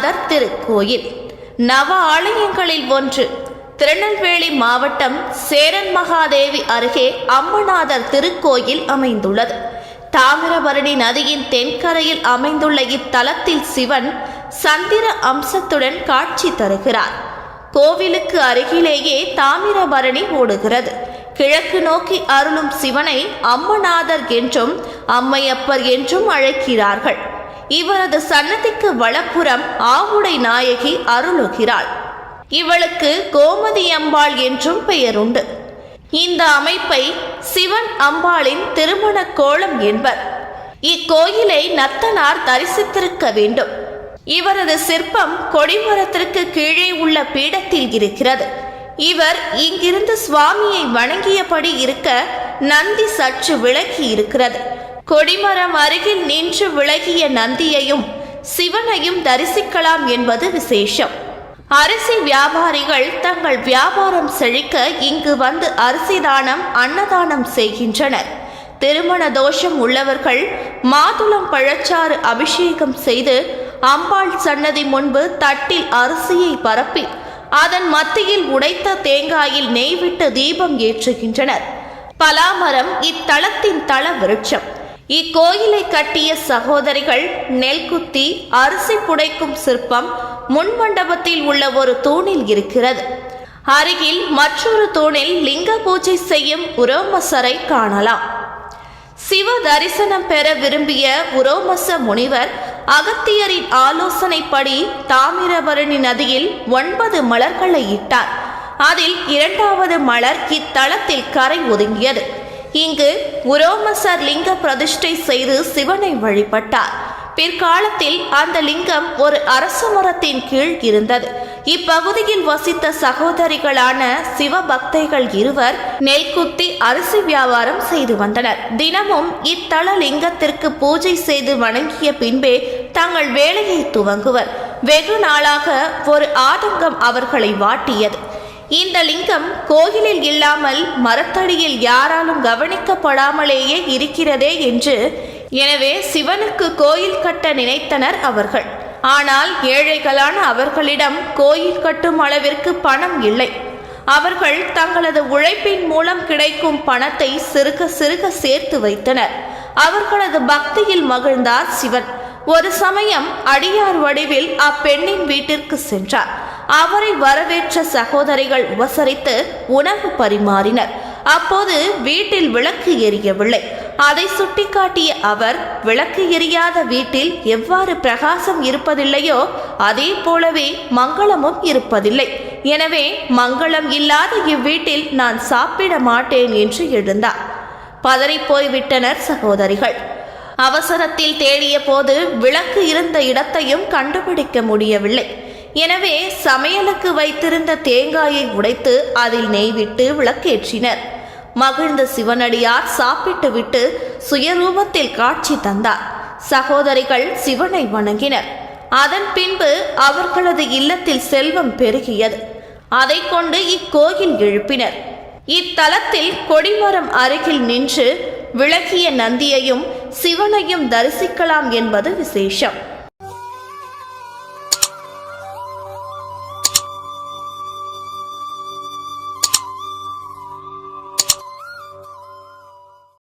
திருக்கோயில். நவ ஆலயங்களில் ஒன்று திருநெல்வேலி மாவட்டம் சேரன் மகாதேவி அருகே அம்மநாதர் திருக்கோயில் அமைந்துள்ளது. தாமிரபரணி நதியின் தென்கரையில் அமைந்துள்ள இத்தலத்தில் சிவன் சந்திர அம்சத்துடன் காட்சி தருகிறார். கோவிலுக்கு அருகிலேயே தாமிரபரணி ஓடுகிறது. கிழக்கு நோக்கி அருளும் சிவனை அம்மநாதர் என்றும் அம்மையப்பர் என்றும் அழைக்கிறார்கள். இவரது சன்னதிக்கு வலப்புறம் ஆவுடை நாயகி அருளுகிறாள். இவளுக்கு கோமதி அம்பாள் என்றும் பெயருண்டு. இந்த அமைப்பை சிவன் அம்பாளின் திருமண கோலம் என்பர். இக்கோயிலை நத்தனார் தரிசித்திருக்க வேண்டும். இவரது சிற்பம் கொடிமரத்திற்கு கீழே உள்ள பீடத்தில் இருக்கிறது. இவர் இங்கிருந்து சுவாமியை வணங்கியபடி இருக்க நந்தி சற்று விலகி இருக்கிறது. கொடிமரம் அருகில் நின்று விலகிய நந்தியையும் சிவனையும் தரிசிக்கலாம் என்பது விசேஷம். அரிசி வியாபாரிகள் தங்கள் வியாபாரம் செழிக்க இங்கு வந்து அரிசி தானம் அன்னதானம் செய்கின்றனர். திருமண தோஷம் உள்ளவர்கள் மாதுளம் பழச்சாறு அபிஷேகம் செய்து அம்பாள் சன்னதி முன்பு தட்டில் அரிசியை பரப்பி அதன் மத்தியில் உடைத்த தேங்காயில் நெய்விட்டு தீபம் ஏற்றுகின்றனர். பலாமரம் இத்தலத்தின் தல விருட்சம். இக்கோயிலை கட்டிய சகோதரிகள் நெல்குத்தி அரிசி புடைக்கும் சிற்பம் முன்மண்டபத்தில் உள்ள ஒரு தூணில் இருக்கிறது. அருகில் மற்றொரு தூணில் லிங்க பூஜை செய்யும் உரோமசரை காணலாம். சிவ தரிசனம் பெற விரும்பிய உரோமச முனிவர் அகத்தியரின் ஆலோசனைப்படி தாமிரபரணி நதியில் ஒன்பது மலர்களை இட்டார். அதில் இரண்டாவது மலர் இத்தலத்தில் கரை ஒதுங்கியது. இங்கு உரோமசர் லிங்க பிரதிஷ்டை செய்து சிவனை வழிபட்டார். பிற்காலத்தில் அந்த லிங்கம் ஒரு அரச மரத்தின் கீழ் இருந்தது. இப்பகுதியில் வசித்த சகோதரிகளான சிவபக்தைகள் இருவர் நெல் குத்தி அரிசி வியாபாரம் செய்து வந்தனர். தினமும் இத்தல லிங்கத்திற்கு பூஜை செய்து வணங்கிய பின்பே தங்கள் வேலையை துவங்குவர். வெகு நாளாக ஒரு ஆதங்கம் அவர்களை வாட்டியது. இந்த லிங்கம் கோயிலில் இல்லாமல் மரத்தடியில் யாராலும் கவனிக்கப்படாமலேயே இருக்கிறதே என்று எனவே சிவனுக்கு கோயில் கட்ட நினைத்தனர் அவர்கள். ஆனால் ஏழைகளான அவர்களிடம் கோயில் கட்டும் அளவிற்கு பணம் இல்லை. அவர்கள் தங்களது உழைப்பின் மூலம் கிடைக்கும் பணத்தை சிறுக சிறுக சேர்த்து வைத்தனர். அவர்களது பக்தியில் மகிழ்ந்தார் சிவன். ஒரு சமயம் அடியார் வடிவில் அப்பெண்ணின் வீட்டிற்கு சென்றார். அவரை வரவேற்ற சகோதரிகள் உபசரித்து உணவு பரிமாறினர். அப்போது வீட்டில் விளக்கு எரியவில்லை. அதை சுட்டிக்காட்டிய அவர் விளக்கு எரியாத வீட்டில் எவ்வாறு பிரகாசம் இருப்பதில்லையோ அதே போலவே மங்களமும் இருப்பதில்லை. எனவே மங்களம் இல்லாத இவ்வீட்டில் நான் சாப்பிட மாட்டேன் என்று எழுந்தார். பதறிப்போய்விட்டனர் சகோதரிகள். அவசரத்தில் தேடிய போது விளக்கு இருந்த இடத்தையும் கண்டுபிடிக்க முடியவில்லை. எனவே சமையலுக்கு வைத்திருந்த தேங்காயை உடைத்து அதில் நெய்விட்டு விளக்கேற்றினர். மகிழ்ந்த சிவனடியார் சாப்பிட்டுவிட்டு சுயரூபத்தில் காட்சி தந்தார். சகோதரிகள் சிவனை வணங்கினர். அதன் பின்பு அவர்களது இல்லத்தில் செல்வம் பெருகியது. அதை கொண்டு இக்கோயில் எழுப்பினர். இத்தலத்தில் கொடிமரம் அருகில் நின்று விளக்கிய நந்தியையும் சிவனையும் தரிசிக்கலாம் என்பது விசேஷம்.